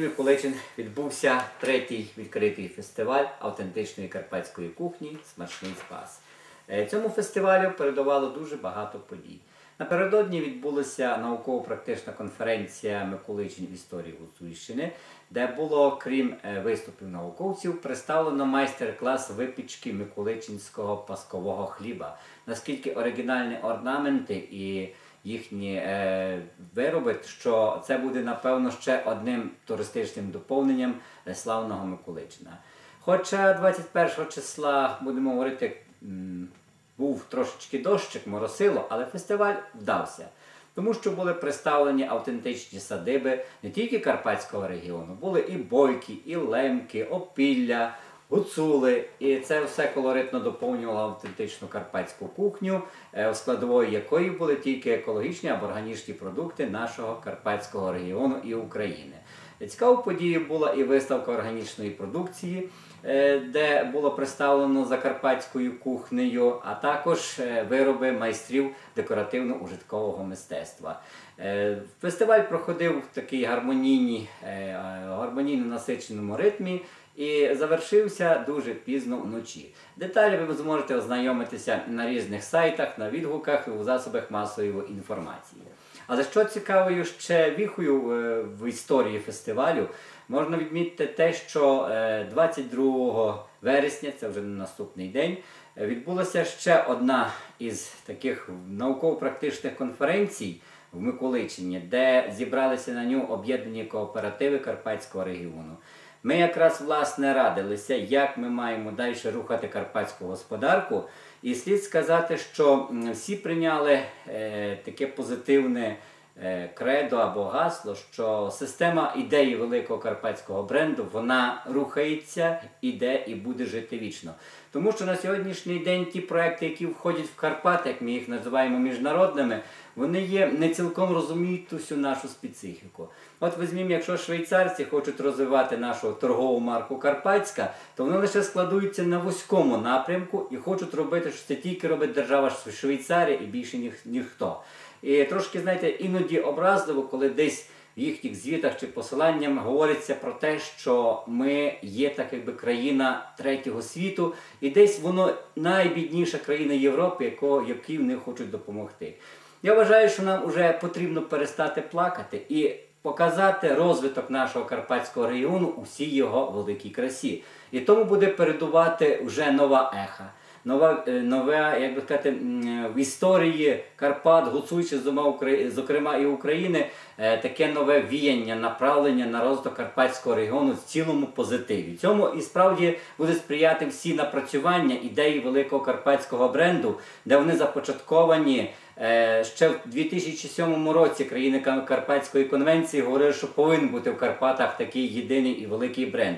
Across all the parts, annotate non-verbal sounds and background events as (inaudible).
Миколичин відбувся третій відкритий фестиваль автентичної карпатської кухні Смачний спас. Е, Цьому фестивалю передувало дуже багато подій. Напередодні відбулася науково-практична конференція Миколичин історії Гуцульщини, де було, крім е, виступів науковців, представлено майстер-клас випічки миколичинського паскового хліба. Наскільки оригінальні орнаменти і їхні е, вироби, що це буде напевно ще одним туристичним доповненням е, славного Миколичина. Хоча 21 числа, будемо говорити, був трошечки дощик, моросило, але фестиваль вдався. Тому що були представлені автентичні садиби не тільки Карпатського регіону, були і бойки, і лемки, опілля, гуцули. І це все колоритно доповнювало автентичну карпатську кухню, е, складовою якої були тільки екологічні або органічні продукти нашого карпатського регіону і України. Цікавою подією була і виставка органічної продукції, е, де було представлено закарпатською кухнею, а також е, вироби майстрів декоративно-ужиткового мистецтва. Фестиваль проходив в такій гармонійній, гармонійно насиченому ритмі і завершився дуже пізно вночі. Деталі ви зможете ознайомитися на різних сайтах, на відгуках і у засобах масової інформації. Але що цікавою ще віхою е, в історії фестивалю, можна відмітити те, що е, 22 вересня, це вже на наступний день, е, відбулася ще одна із таких науково-практичних конференцій в Миколичині, де зібралися на нього об'єднані кооперативи Карпатського регіону. Ми якраз власне радилися, як ми маємо далі рухати карпатську господарку. І слід сказати, що всі прийняли е, таке позитивне кредо або гасло, що система ідеї великого карпатського бренду вона рухається, іде і буде жити вічно. Тому що на сьогоднішній день ті проекти, які входять в Карпати, як ми їх називаємо міжнародними, вони є не цілком розуміють ту всю нашу специфіку. От візьмімо, якщо швейцарці хочуть розвивати нашу торгову марку Карпатська, то вони лише складуються на вузькому напрямку і хочуть робити, що це тільки робить держава Швейцарія і більше ніх, ніхто. І трошки, знаєте, іноді образливо, коли десь в їхніх звітах чи посиланням говориться про те, що ми є так якби країна третього світу, і десь воно найбідніша країна Європи, якого, якій вони хочуть допомогти. Я вважаю, що нам вже потрібно перестати плакати і показати розвиток нашого карпатського регіону у всій його великій красі. І тому буде передувати вже нова еха. Нова, е, нове, як би сказати, в історії Карпат, Украї- зокрема і України, е, таке нове віяння, направлення на розвиток Карпатського регіону в цілому позитиві. Цьому і справді буде сприяти всі напрацювання ідеї великого карпатського бренду, де вони започатковані Е, Ще в 2007 році країни Карпатської конвенції говорили, що повинен бути в Карпатах такий єдиний і великий бренд.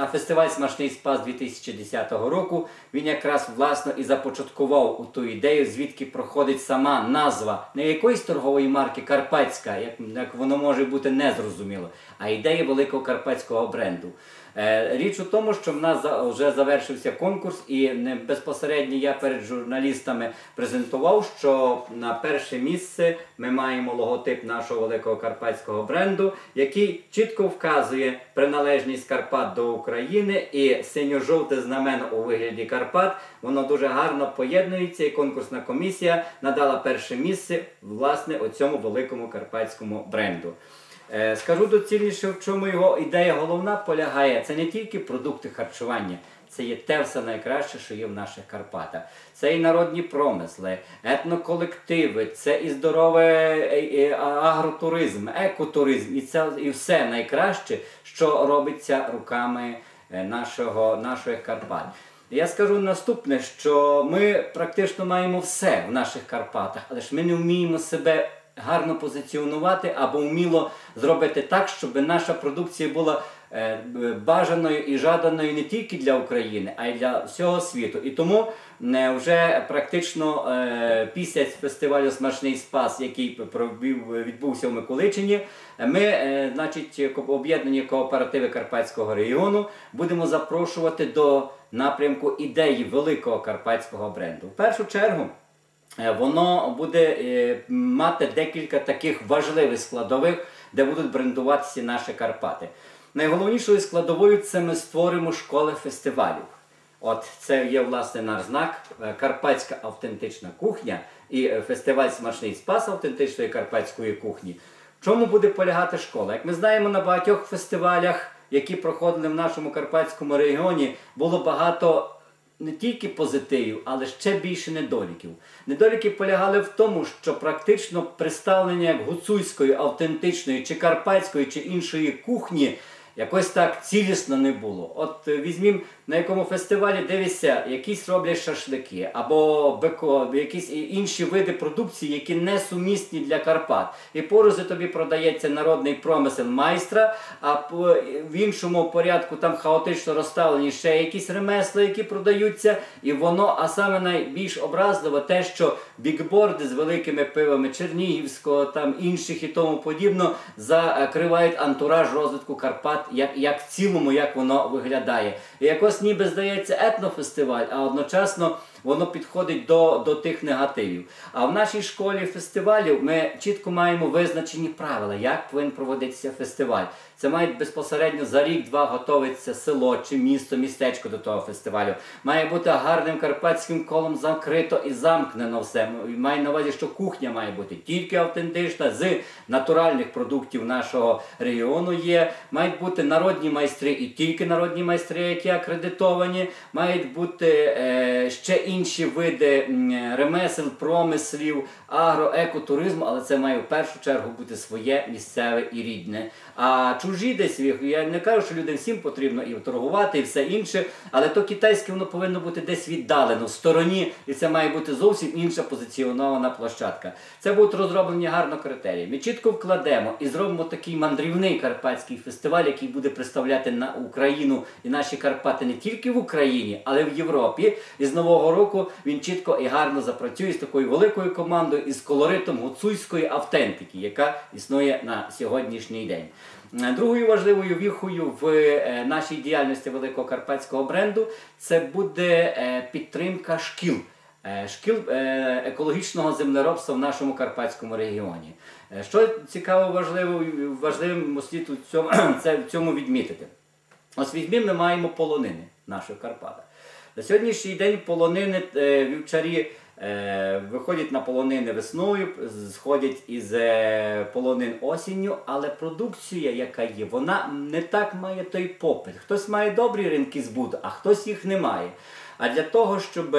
А фестиваль Смачний спас 2010 року він якраз власно і започаткував у ту ідею, звідки проходить сама назва не якоїсь торгової марки Карпатська, як, воно може бути незрозуміло, а ідея великого карпатського бренду. Е, Річ у тому, що в нас вже завершився конкурс, і безпосередньо я перед журналістами презентував, що на перше місце ми маємо логотип нашого великого карпатського бренду, який чітко вказує приналежність Карпат до України і синьо-жовте знамено у вигляді Карпат. Воно дуже гарно поєднується, і конкурсна комісія надала перше місце власне оцьому великому карпатському бренду. Е, Скажу доцільніше, в чому його ідея головна полягає. Це не тільки продукти харчування, це є те все найкраще, що є в наших Карпатах. Це і народні промисли, етноколективи, це і здоровий е, е, агротуризм, екотуризм, і це і все найкраще, що робиться руками нашого, наших Карпат. Я скажу наступне, що ми практично маємо все в наших Карпатах, але ж ми не вміємо себе гарно позиціонувати або вміло зробити так, щоб наша продукція була е, бажаною і жаданою не тільки для України, а й для всього світу. І тому е, вже практично е, після фестивалю Смачний спас, який відбувся в Миколичині, ми, значить, об'єднані кооперативи Карпатського регіону, будемо запрошувати до напрямку ідеї великого карпатського бренду. В першу чергу. Е, Воно буде е, мати декілька таких важливих складових, де будуть брендуватися наші Карпати. Найголовнішою складовою це ми створимо школи фестивалів. От це є власне наш знак е, Карпатська автентична кухня і фестиваль Смачний спас автентичної карпатської кухні. В чому буде полягати школа? Як ми знаємо, на багатьох фестивалях, які проходили в нашому карпатському регіоні, було багато не тільки позитивів, але ще більше недоліків. Недоліки полягали в тому, що практично представлення як гуцульської, автентичної чи карпатської чи іншої кухні якось так цілісно не було. От візьмімо візьмім на якому фестивалі дивишся, якісь роблять шашлики або беко, якісь інші види продукції, які не сумісні для Карпат. І поруч тобі продається народний промисел майстра, а в іншому порядку там хаотично розставлені ще якісь ремесла, які продаються, і воно, а саме найбільш образливо те, що бікборди з великими пивами Чернігівського, там інших і тому подібно закривають антураж розвитку Карпат, як, як цілому, як воно виглядає. І якось ніби здається етнофестиваль, а одночасно воно підходить до, до тих негативів. А в нашій школі фестивалів ми чітко маємо визначені правила, як повинен проводитися фестиваль. Це має безпосередньо за рік-два готовиться село чи місто, містечко до того фестивалю. Має бути гарним карпатським колом закрито і замкнено все. Має на увазі, що кухня має бути тільки автентична, з натуральних продуктів нашого регіону є. Мають бути народні майстри і тільки народні майстри, які акредитовані. Мають бути е, ще інші види ремесел, промислів, агро, екотуризму, але це має в першу чергу бути своє місцеве і рідне. А чужі десь я не кажу, що людям всім потрібно і торгувати, і все інше, але то китайське воно повинно бути десь віддалено, в стороні, і це має бути зовсім інша позиціонована площадка. Це будуть розроблені гарно критерії. Ми чітко вкладемо і зробимо такий мандрівний карпатський фестиваль, який буде представляти на Україну і наші Карпати не тільки в Україні, але й в Європі. І з нового року він чітко і гарно запрацює з такою великою командою і з колоритом гуцульської автентики, яка існує на сьогоднішній день. Е, Другою важливою віхою в е, нашій діяльності великого карпатського бренду це буде е, підтримка шкіл. Шкіл екологічного землеробства в нашому карпатському регіоні. Що цікаво важливо, важливим слід у цьому, (clears throat) це в цьому відмітити. Ось візьмімо, ми маємо полонини в наших Карпатах. На сьогоднішній день полонини е, вівчарі е, виходять на полонини весною, сходять із е, полонин осінню, але продукція, яка є, вона не так має той попит. Хтось має добрі ринки збуту, а хтось їх не має. А для того, щоб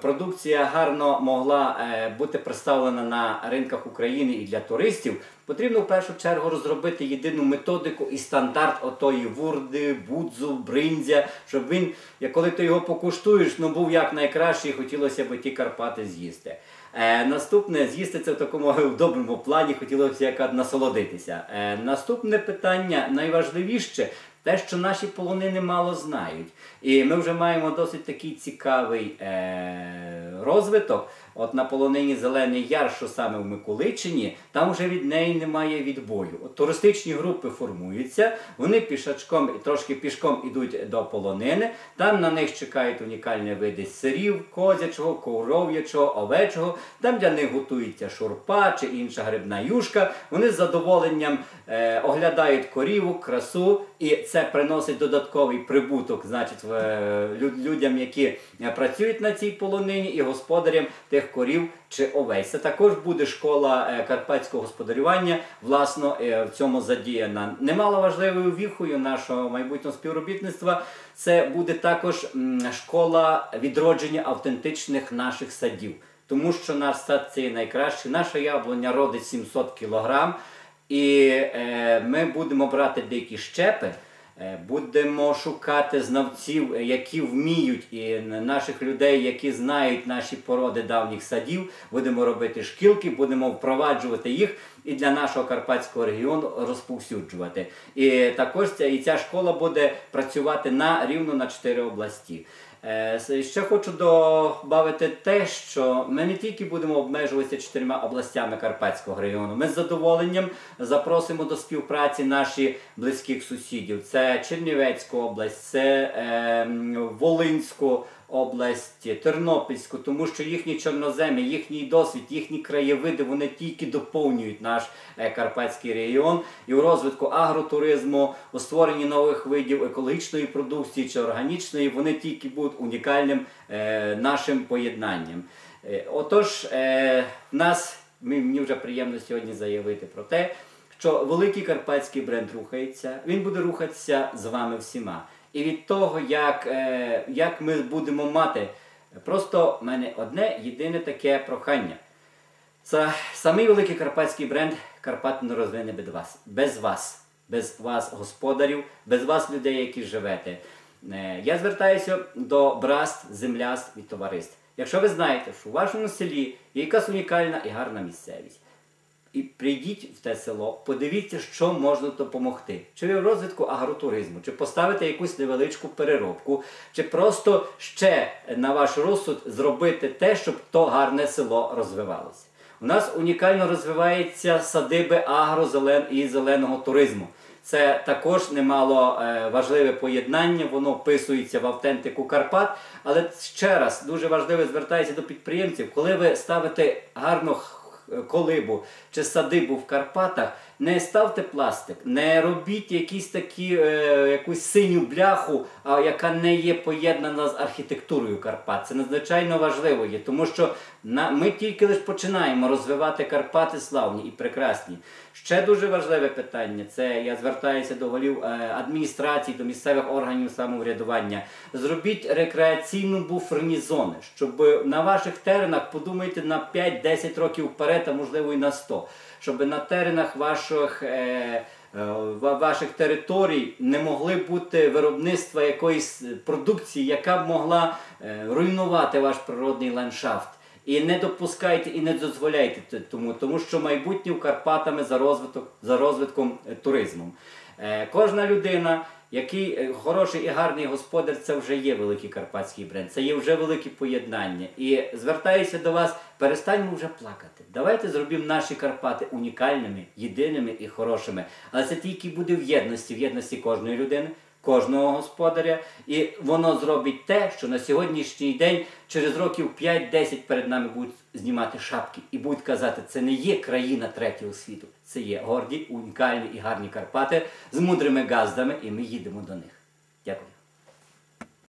продукція гарно могла е, бути представлена на ринках України і для туристів, потрібно в першу чергу розробити єдину методику і стандарт отої вурди, будзу, бриндзя, щоб він, коли ти його покуштуєш, ну був як найкращий, хотілося б ті Карпати з'їсти. Е, наступне з'їсти це в такому (laughs) доброму плані, хотілося як насолодитися. Е, наступне питання найважливіше. Те, що наші полонини мало знають. І ми вже маємо досить такий цікавий е- розвиток. От на полонині Зелений Яр, що саме в Миколичині, там вже від неї немає відбою. От туристичні групи формуються, вони пішачком і трошки пішком ідуть до полонини. Там на них чекають унікальні види сирів, козячого, коров'ячого, овечого. Там для них готується шурпа чи інша грибна юшка. Вони з задоволенням е, оглядають коріву, красу, і це приносить додатковий прибуток, значить, в, е, людям, які е, працюють на цій полонині, і господарям тих корів чи овець. Це також буде школа е, карпатського господарювання, власно, е, в цьому задіяна. Немало важливою віхою нашого майбутнього співробітництва. Це буде також школа відродження автентичних наших садів. Тому що наш сад це найкращий. Наша яблуня родить 700 кілограм. І е, ми будемо брати дикі щепи, будемо шукати знавців, е, які вміють, і наших людей, які знають наші породи давніх садів. Будемо робити шкілки, будемо впроваджувати їх і для нашого карпатського регіону розповсюджувати. І також ця, і ця школа буде працювати на рівно на чотири області. Е, Ще хочу додати те, що ми не тільки будемо обмежуватися чотирма областями Карпатського регіону. Ми з задоволенням запросимо до співпраці наші близьких сусідів. Це Чернівецьку область, це е, Волинську область, Тернопільську, тому що їхні чорноземи, їхній досвід, їхні краєвиди вони тільки доповнюють наш е, карпатський регіон і у розвитку агротуризму, у створенні нових видів екологічної продукції чи органічної, вони тільки будуть унікальним е, нашим поєднанням. Е, Отож, в нас мені вже приємно сьогодні заявити про те, що великий карпатський бренд рухається, він буде рухатися з вами всіма. І від того, як, е, як ми будемо мати, просто в мене одне єдине таке прохання. Це самий великий карпатський бренд Карпат не розвине без вас. Без вас, без вас, господарів, без вас, людей, які живете. Е, Я звертаюся до братств, земляств і товариств. Якщо ви знаєте, що у вашому селі є якась унікальна і гарна місцевість, і прийдіть в те село, подивіться, що можна допомогти. Чи в розвитку агротуризму, чи поставити якусь невеличку переробку, чи просто ще на ваш розсуд зробити те, щоб то гарне село розвивалося. У нас унікально розвиваються садиби агрозелен і зеленого туризму. Це також немало е, важливе поєднання, воно вписується в автентику Карпат. Але ще раз дуже важливо звертаюся до підприємців, коли ви ставите гарну колибу чи садибу в Карпатах, не ставте пластик, не робіть якісь такі, е, якусь синю бляху, а яка не є поєднана з архітектурою Карпат. Це надзвичайно важливо є, тому що на, ми тільки лише починаємо розвивати Карпати славні і прекрасні. Ще дуже важливе питання це я звертаюся до голів е, адміністрацій, до місцевих органів самоврядування. Зробіть рекреаційну буферні зони, щоб на ваших теренах подумайте на 5-10 років вперед, а можливо і на 100, щоб на теренах ваших. Е, е, ваших територій не могли бути виробництва якоїсь продукції, яка б могла е, руйнувати ваш природний ландшафт. І не допускайте і не дозволяйте тому, тому що майбутнє в Карпатами за розвиток за розвитком туризму. Кожна людина, який е, хороший і гарний господар, це вже є великий карпатський бренд, це є вже велике поєднання. І звертаюся до вас, перестаньмо вже плакати. Давайте зробимо наші Карпати унікальними, єдиними і хорошими. Але це тільки буде в єдності, в єдності кожної людини кожного господаря, і воно зробить те, що на сьогоднішній день, через років 5-10 перед нами будуть знімати шапки і будуть казати, це не є країна третього світу, це є горді, унікальні і гарні Карпати з мудрими газдами, і ми їдемо до них. Дякую.